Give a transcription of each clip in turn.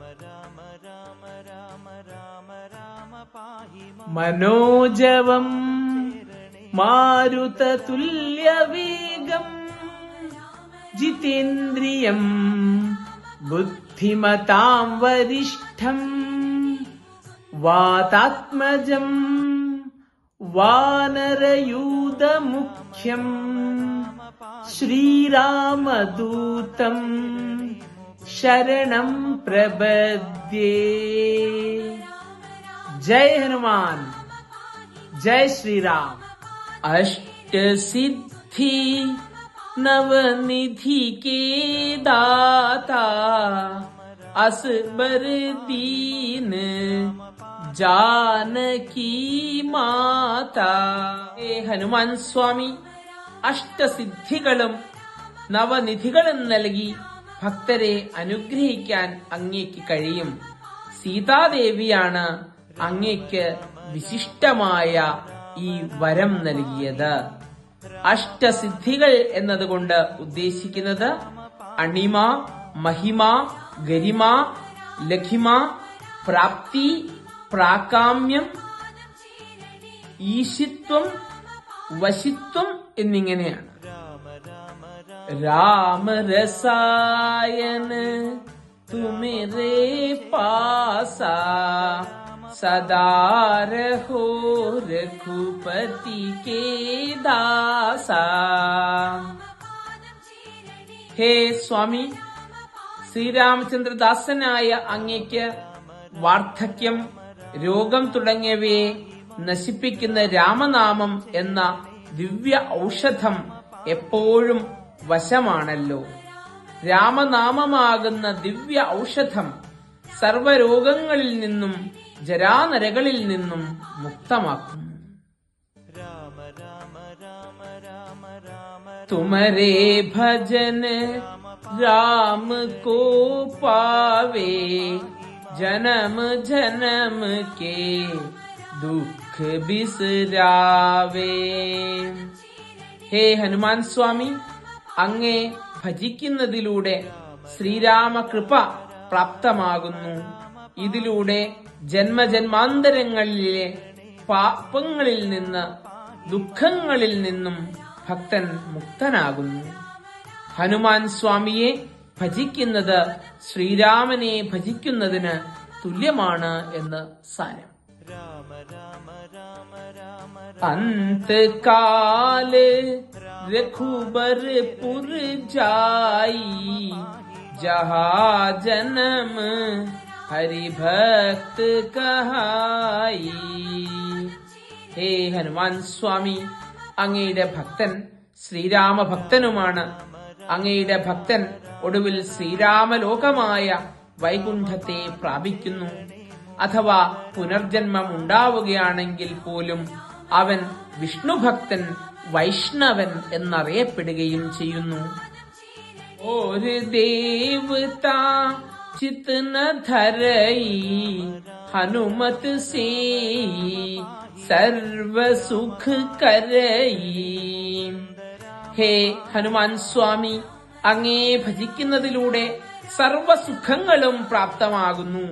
राम राम राम राम राम पाहि मनोजवम् मारुततुल्यवेगम् जितेन्द्रियम् बुद्धिमताम् वरिष्ठम् वातात्मजम् वानरयूतमुख्यम् श्रीरामदूतम् ശരണം പ്രപദ്യേ जय हनुमान जय श्री राम अष्ट सिद्धि नवनिधि के दाता असबर दीन जानकी മാതാ ഏ ഹനുമാൻ സ്വാമി അഷ്ടസിദ്ധികളും നവനിധികളും നൽകി ഭക്തരെ അനുഗ്രഹിക്കാൻ അങ്ങേക്ക് കഴിയും. സീതാദേവിയാണ് അങ്ങേക്ക് വിശിഷ്ടമായ ഈ വരം നൽകിയത്. അഷ്ടസിദ്ധികൾ എന്നതുകൊണ്ട് ഉദ്ദേശിക്കുന്നത് അണിമ മഹിമ ഗരിമ ലഖിമ പ്രാപ്തി പ്രാകാമ്യം ഈശിത്വം വശിത്വം എന്നിങ്ങനെയാണ്. രാമരസായന തുമിരെ पासा സദാ രഹോ रघुपति കേ ദാസ. ഹേ സ്വാമി ശ്രീരാമചന്ദ്രദാസനായ അങ്ങയ്ക്ക് വാർദ്ധക്യം രോഗം തുടങ്ങിയവയെ നശിപ്പിക്കുന്ന രാമനാമം എന്ന ദിവ്യ ഔഷധം എപ്പോഴും വശമാണല്ലോ. രാമനാമമാകുന്ന ദിവ്യ ഔഷധം സർവരോഗങ്ങളിൽ നിന്നും ജരാനരകളിൽ നിന്നും മുക്തമാക്കുന്നു. തുമരേ ഭജന രാമ കോ പാവേ ജനമ ജനമ കേ ദുഃഖ ബിസരാവേ ഹേ ഹനുമാൻ സ്വാമി അങ്ങേ ഭജിക്കുന്നതിലൂടെ ശ്രീരാമകൃപ പ്രാപ്തമാകുന്നു. ഇതിലൂടെ ജന്മജന്മാന്തരങ്ങളിലെ പാപങ്ങളിൽ നിന്ന് ദുഃഖങ്ങളിൽ നിന്നും ഭക്തൻ മുക്തനാകുന്നു. ഹനുമാൻ സ്വാമിയെ ഭജിക്കുന്നത് ശ്രീരാമനെ ഭജിക്കുന്നതിന് തുല്യമാണ് എന്ന് സാരം. अंतकाल रघुबरपुर जाई जहाँ जन्म हरि भक्त कहाई ഹേ ഹനുമാൻ സ്വാമി അങ്ങയുടെ ഭക്തൻ ശ്രീരാമ ഭക്തനുമാണ് അങ്ങയുടെ ഭക്തൻ ഒടുവിൽ ശ്രീരാമലോകമായ വൈകുണ്ഠത്തെ പ്രാപിക്കുന്നു അഥവാ പുനർജന്മം ഉണ്ടാവുകയാണെങ്കിൽ പോലും അവൻ വിഷ്ണുഭക്തൻ വൈഷ്ണവൻ എന്നറിയപ്പെടുകയും ചെയ്യുന്നു. ഒരു ദേവത ചിത്ന ഹനുമത് സേ സർവസുഖ കരയി ഹേ ഹനുമാൻ സ്വാമി അങ്ങേ ഭജിക്കുന്നതിലൂടെ സർവസുഖങ്ങളും പ്രാപ്തമാകുന്നു.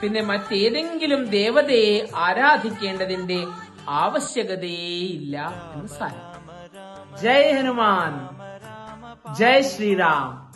പിന്നെ മറ്റേതെങ്കിലും ദേവതയെ ആരാധിക്കേണ്ടതിന്റെ ആവശ്യകതയേയില്ല എന്ന് സാരം. ജയ് ഹനുമാൻ. ജയ് ശ്രീറാം